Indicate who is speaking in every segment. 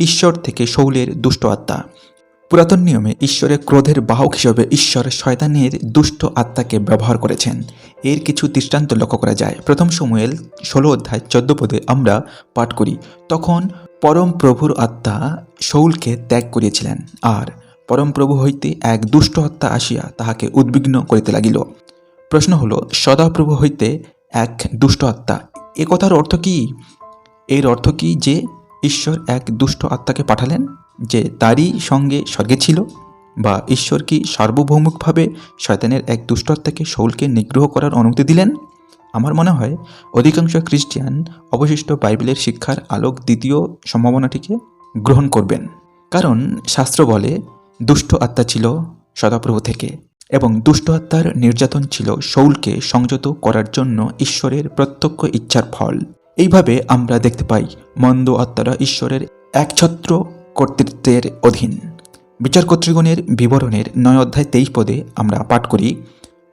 Speaker 1: ঈশ্বর থেকে শৌলের দুষ্ট আত্মা। পুরাতন নিয়মে ঈশ্বরের ক্রোধের বাহক হিসেবে ঈশ্বর শয়তানের দুষ্ট আত্মাকে ব্যবহার করেছেন। এর কিছু দৃষ্টান্ত লক্ষ্য করা যায়। প্রথম সময়েল ষোলো অধ্যায় চোদ্দ পদে আমরা পাঠ করি, তখন পরম প্রভুর আত্মা শৌলকে ত্যাগ করিয়েছিলেন, আর পরম প্রভু হইতে এক দুষ্ট আত্মা আসিয়া তাহাকে উদ্বিগ্ন করিতে লাগিল। প্রশ্ন হলো, সদাপ্রভু হইতে এক দুষ্ট আত্মা। এ কথার অর্থ কি? এর অর্থ কি যে ঈশ্বর এক দুষ্ট আত্মাকে পাঠালেন যে তারই সঙ্গে স্বর্গে ছিল বা ঈশ্বর কি সার্বভৌমিকভাবে শয়তানের এক দুষ্ট আত্মাকে শৌলকে নিগ্রহ করার অনুমতি দিলেন? আমার মনে হয় অধিকাংশ খ্রিস্টিয়ান অবশিষ্ট বাইবেলের শিক্ষার আলোক দ্বিতীয় সম্ভাবনাটিকে গ্রহণ করবেন। কারণ শাস্ত্র বলে, দুষ্ট আত্মা ছিল সদাপ্রভু থেকে এবং দুষ্ট আত্মার নির্যাতন ছিল শৌলকে সংযত করার জন্য ঈশ্বরের প্রত্যক্ষ ইচ্ছার ফল। এইভাবে আমরা দেখতে পাই মন্দ আত্মারা ঈশ্বরের একছত্র কর্তৃত্বের অধীন। বিচার কর্তৃগণের বিবরণের নয় অধ্যায় তেইশ পদে আমরা পাঠ করি,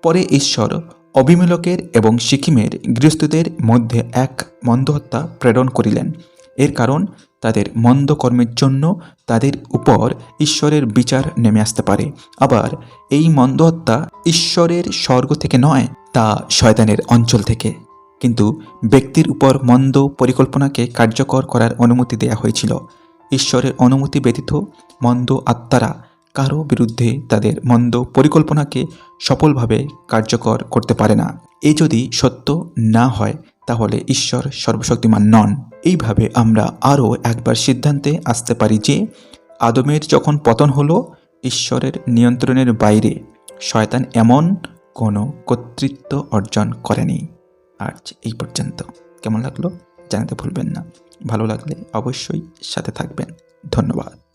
Speaker 1: পরে ঈশ্বর অবিমূলকের এবং সিকিমের গৃহস্থদের মধ্যে এক মন্দ হত্যা প্রেরণ করিলেন। এর কারণ, তাদের মন্দ কর্মের জন্য তাদের উপর ঈশ্বরের বিচার নেমে আসতে পারে। আবার এই মন্দ হত্যা ঈশ্বরের স্বর্গ থেকে নয়, তা শয়তানের অঞ্চল থেকে। কিন্তু ব্যক্তির উপর মন্দ পরিকল্পনাকে কার্যকর করার অনুমতি দেয়া হয়েছিল। ঈশ্বরের অনুমতি ব্যতীত মন্দ আত্মারা কারও বিরুদ্ধে তাদের মন্দ পরিকল্পনাকে সফলভাবে কার্যকর করতে পারে না। এ যদি সত্য না হয়, তাহলে ঈশ্বর সর্বশক্তিমান নন। এইভাবে আমরা আরও একবার সিদ্ধান্তে আসতে পারি যে, আদমের যখন পতন হলো, ঈশ্বরের নিয়ন্ত্রণের বাইরে শয়তান এমন কোনো কর্তৃত্ব অর্জন করেনি। আজ এই পর্যন্ত। কেমন লাগল জানাতে ভুলবেন না। ভালো লাগলে অবশ্যই সাথে থাকবেন। ধন্যবাদ।